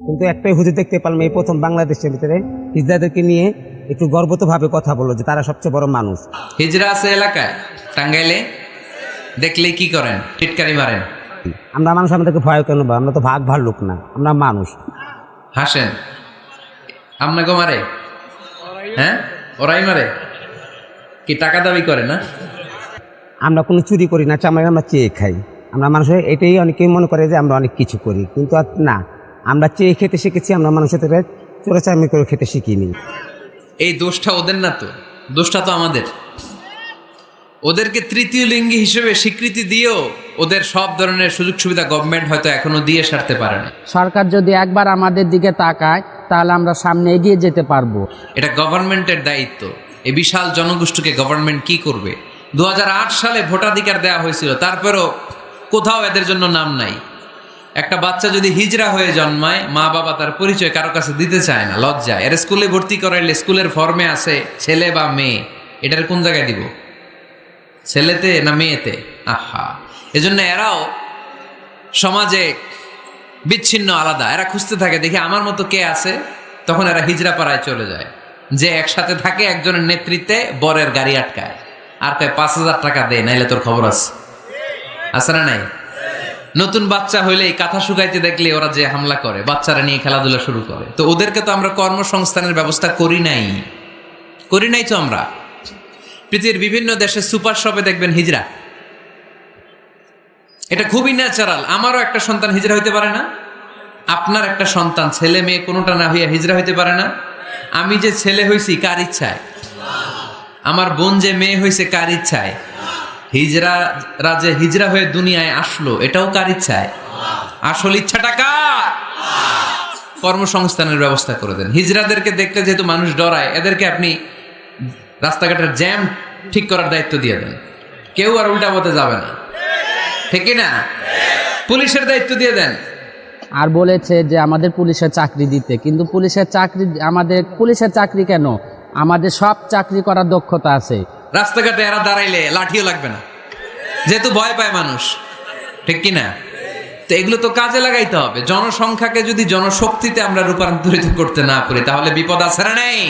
কিন্তু একটাই হুজুর দেখতে পারলাম এই প্রথম বাংলাদেশের ভিতরে হিজড়াদেরকে নিয়ে একটু গর্বতভাবে কথা বলল যে তারা সবচেয়ে বড় মানুষ। হিজরা আছে এলাকায় টাঙ্গাইলে? দেখলেই কি করেন? টিটকারি মারেন। আমরা মানুষ আমাদেরকে ভয় কেন বা? আমরা তো ভাগ ভার লোক না আমরা মানুষ। হাসেন। আপনাকে মারে? হ্যাঁ? ওরাই মারে? কি টাকা দাবি করে না? আমরা কোনো চুরি করি না চামড়া আমরা চেয়ে খাই। আমরা মানুষের এটাই অনেকেই মনে করে যে আমরা অনেক কিছু করি কিন্তু আর না। আমরা চেয়ে খেতে শিখেছি আমরা মানুষের থেকে চোরাচামি করে খেতে শিখিনি। এই দোষটা ওদের না তো? দোষটা তো আমাদের। ওদেরকে তৃতীয় লিঙ্গি হিসেবে স্বীকৃতি দিয়েও ওদের সব ধরনের সুযোগ সুবিধা গভর্নমেন্ট হয়তো এখনও দিয়ে সারতে পারে না। সরকার যদি একবার আমাদের দিকে তাকায় তাহলে আমরা সামনে এগিয়ে যেতে পারব। এটা গভর্নমেন্টের দায়িত্ব। এই বিশাল জনগোষ্ঠীকে গভর্নমেন্ট কি করবে? দু হাজার আট সালে ভোটাধিকার দেওয়া হয়েছিল তারপরেও কোথাও এদের জন্য নাম নাই। একটা বাচ্চা যদি হিজরা হয়ে জন্মায়, মা বাবা তার পরিচয় কারও কাছে দিতে চায় না, লজ্জায়। এর স্কুলে ভর্তি করাইলে স্কুলের ফর্মে আছে ছেলে বা মেয়ে। এটার কোন জায়গায় দিব? ছেলেতে না মেয়েতে? আহা। এজন্য এরাও সমাজে বিচ্ছিন্ন, আলাদা। এরা খুঁজতে থাকে, দেখি আমার মতো কে আছে? তখন এরা হিজরা পাড়ায় চলে যায়। যে একসাথে থাকে, একজনের নেতৃত্বে বরের গাড়ি আটকায়। আর কয়, পাঁচ হাজার টাকা দে, নাইলে তোর খবর আছে। আছে না নাই? নতুন বাচ্চা হইলেই কাঁথা শুকাইতে দেখলে ওরা যে হামলা করে, বাচ্চারা নিয়ে খেলাধুলা শুরু করে। তো ওদেরকে তো আমরা কর্মসংস্থানের ব্যবস্থা করি নাই। করি নাই তো আমরা? পৃথিবীর বিভিন্ন দেশে সুপার শপে দেখবেন হিজরা। এটা খুবই ন্যাচারাল আমারও একটা সন্তান হিজরা হইতে পারে না। আপনার একটা সন্তান, ছেলে মেয়ে কোনোটা না হইয়া হিজরা হইতে পারে না। আমি যে ছেলে হইছি, কার ইচ্ছায়? আমার বোন যে মেয়ে হইছে, কার ইচ্ছায়? হিজরা রাজে হিজরা হয়ে দুনিয়ায় আসলো, এটাও কার ইচ্ছায়? আসল ইচ্ছাটা কার? কর্মসংস্থানের ব্যবস্থা করে দেন। হিজরাদেরকে দেখলে যেহেতু মানুষ ডরায়, এদেরকে আপনি রাস্তাঘাটের জ্যাম ঠিক করার দায়িত্ব দিয়ে দেন। কেউ আর উল্টা পথে যাবে না। ঠিক না? পুলিশের দায়িত্ব দিয়ে দেন। আর বলেছে যে আমাদের পুলিশের চাকরি দিতে, কিন্তু পুলিশের চাকরি, আমাদের পুলিশের চাকরি কেন? আমাদের সব চাকরি করার দক্ষতা আছে। রাস্তাঘাটে এরা দাঁড়াইলে লাঠিও লাগবে না। যেহেতু ভয় পায় মানুষ। ঠিক কি না তো এগুলো তো কাজে লাগাইতে হবে। জনসংখ্যাকে যদি জনশক্তিতে আমরা রূপান্তরিত করতে না করি তাহলে বিপদ আছে না নেই?